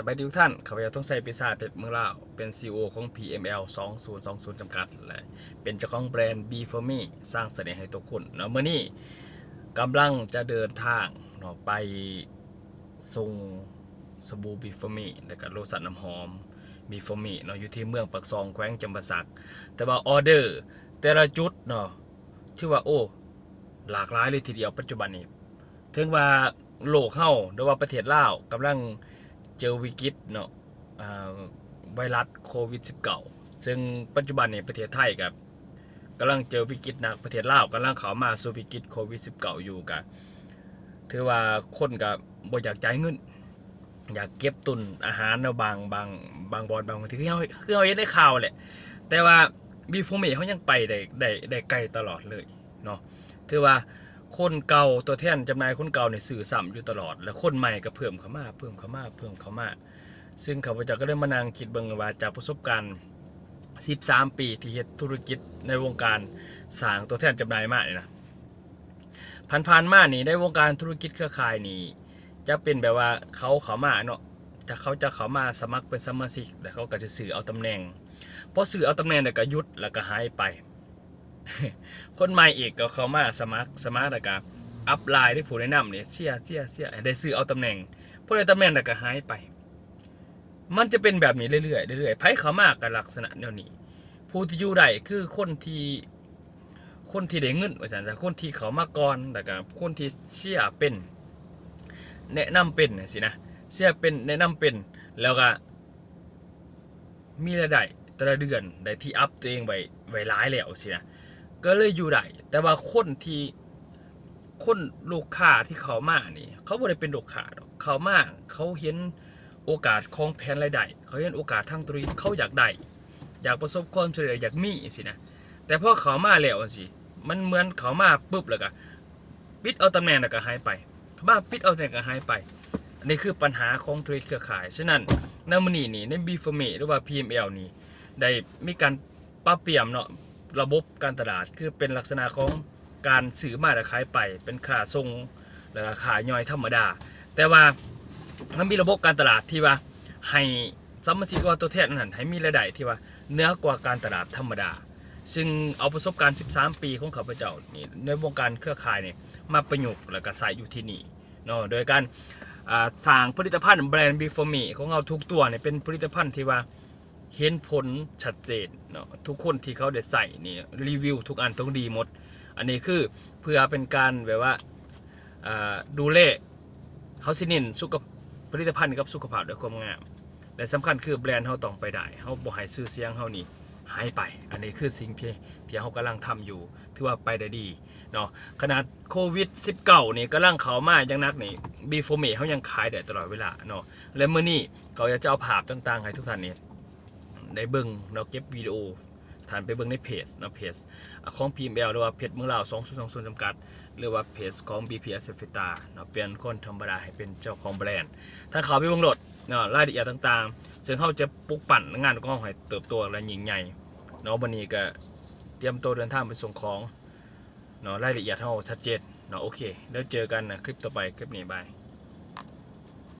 สบายดีทุกท่านข้าพเจ้าต้องใส่ปีศาจเป็ดเมืองลาว เป็น CEO ของ PML 2020จำกัด และเป็นเจ้าของแบรนด์ B for Me สร้างเสน่ห์ให้ทุกคนเนาะเมื่อนี้กำลังจะเดินทางเนาะไปส่งสบู่ B for Me และก็โลสันน้ำหอม B for Me เนาะอยู่ที่เมืองปักซองแขวงจำปาสัก แต่ว่าออเดอร์แต่ละจุดเนาะชื่อว่าโอ้หลากหลายเลยทีเดียวปัจจุบันนี้ ถึงว่าโลกเฮาหรือว่าประเทศลาวกำลัง เจอวิกฤตเนาะอ่าไวรัสโควิด -19 ซึ่งปัจจุบันในประเทศไทยกับกำลังเจอวิกฤตหนักประเทศลาวกำลังเข้ามาสู่วิกฤตโควิด -19 อยู่กับถือว่าคนกับบ่อยากจ่ายเงิน อยากเก็บตุนอาหารเนาะบางบางบางบอนบางที่คือเฮาคือเฮาเห็นได้ข่าวแหละ แต่ว่าบีฟูเมเขายังไปได้ได้ได้ไกลตลอดเลยเนาะถือว่า คนเก่าตัวแทนจำหน่ายคนเก่าเนี่ยสื่อสัมอยู่ตลอด แล้วคนใหม่ก็เพิ่มเข้ามาเพิ่มเข้ามาเพิ่มเข้ามา ซึ่งข้าพเจ้าก็ได้มานั่งคิดเบิ่งว่าจากประสบการณ์ 13 ปีที่เฮ็ดธุรกิจในวงการสางตัวแทนจำหน่ายมาเนี่ยนะผ่านๆมานี่ในวงการธุรกิจเครือข่ายนี่จะเป็นแบบว่าเขาเขามาเนาะจะเขาจะเขามาสมัครเป็นสมาชิกแล้วเขาก็จะสื่อเอาตำแหน่งพอสื่อเอาตำแหน่งแล้วก็ยุดแล้วก็หายไป คนใหม่อีกก็เขามาสมัครสมัครแล้วก็อัพไลน์ได้ผู้แนะนำเนี่ยเสียเสียเสียได้ซื้อเอาตำแหน่งผู้ได้ตำแหน่งแล้วก็หายไป มันจะเป็นแบบนี้เรื่อยๆเรื่อยๆไผเขามากกับลักษณะแนวนี้ผู้ที่อยู่ได้คือคนที่คนที่ได้เงินว่าซั่นแต่คนที่เขามาก่อนแล้วก็คนที่เสียเป็น แนะนำเป็นนะสินะเสียเป็นแนะนำเป็นแล้วก็มีรายได้แต่ละเดือนได้ที่อัพตัวเองไว้ไว้หลายแล้วสินะ ก็เลยอยู่ได้แต่ว่าคนที่คนลูกค้าที่เขามานี่ เขาบ่ได้เป็นลูกค้าดอกเขามาเขาเห็นโอกาสของแผนรายได้เขาเห็นโอกาสทางธุรกิจเขาอยากได้อยากประสบความสำเร็จอยากมีสินะแต่พอเขามาแล้วสิมันเหมือนเขามาปุ๊บแล้วก็ปิดเอาตำแหน่งแล้วก็หายไปเขามาปิดเอาตำแหน่งก็หายไปอันนี้คือปัญหาของธุรกิจเครือข่ายฉะนั้นในมื้อนี้นี่ใน B f o r m a หรือว่า PML นี่ได้มีการปรับเปลี่ยนเนาะ ระบบการตลาดคือเป็นลักษณะของการซื้อมาแล้วขายไปเป็นค่าส่งแล้วก็ค่าย่อยธรรมดา แต่ว่ามันมีระบบการตลาดที่ว่าให้สมาชิกว่าตัวแทนนั้นให้มีรายได้ที่ว่าเหนือกว่าการตลาดธรรมดา ซึ่งเอาประสบการณ์ 13 ปีของข้าพเจ้านี่ในวงการเครือข่ายเนี่ยมาประยุกต์แล้วก็ใส่อยู่ที่นี่เนาะโดยการสร้างผลิตภัณฑ์แบรนด์ b e f o r Me ของเราทุกตัวเนี่ยเป็นผลิตภัณฑ์ที่ว่า เห็นผลชัดเจนเนาะทุกคนที่เขาได้ใส่นี่รีวิวทุกอันต้องดีหมด อันนี้คือเพื่อเป็นการแบบว่าดูแลเขาสิเนินสุขผลิตภัณฑ์กับสุขภาพด้วยความงาม และสำคัญคือแบรนด์เขาต้องไปได้เขาบ่ให้ซื้อเสียงเขานี่หายไป อันนี้คือสิ่งที่ที่เขากำลังทำอยู่ถือว่าไปได้ดีเนาะขนาดโควิด 19 นี่กำลังเข้ามาอย่างนักนี่บีโฟเมเขายังขายได้ตลอดเวลาเนาะและเมื่อนี้เขาจะเอาภาพต่างๆให้ทุกท่านนี่ ได้เบิ่งเราเก็บวิดีโอฐานไปเบิ่งในเพจนะเพจของ PML หรือว่าเพจเมืองลาว2020จำกัด หรือว่าเพจของ BPS f i t a เนาะเปลี่ยนคนธรรมดาให้เป็นเจ้าของแบรนด์ถ้าเขาไปเบิ่งโหลดเนาะรายละเอียดต่างๆ ซึ่งเขาจะปลุกปั่นงานของให้เติบโตและยิ่งใหญ่เนาะวันนี้ก็เตรียมตัวเดินทางไปส่งของเนาะรายละเอียดเขาชัดเจนเนาะโอเค แล้วเจอกันนะคลิปต่อไปคลิปนี้บาย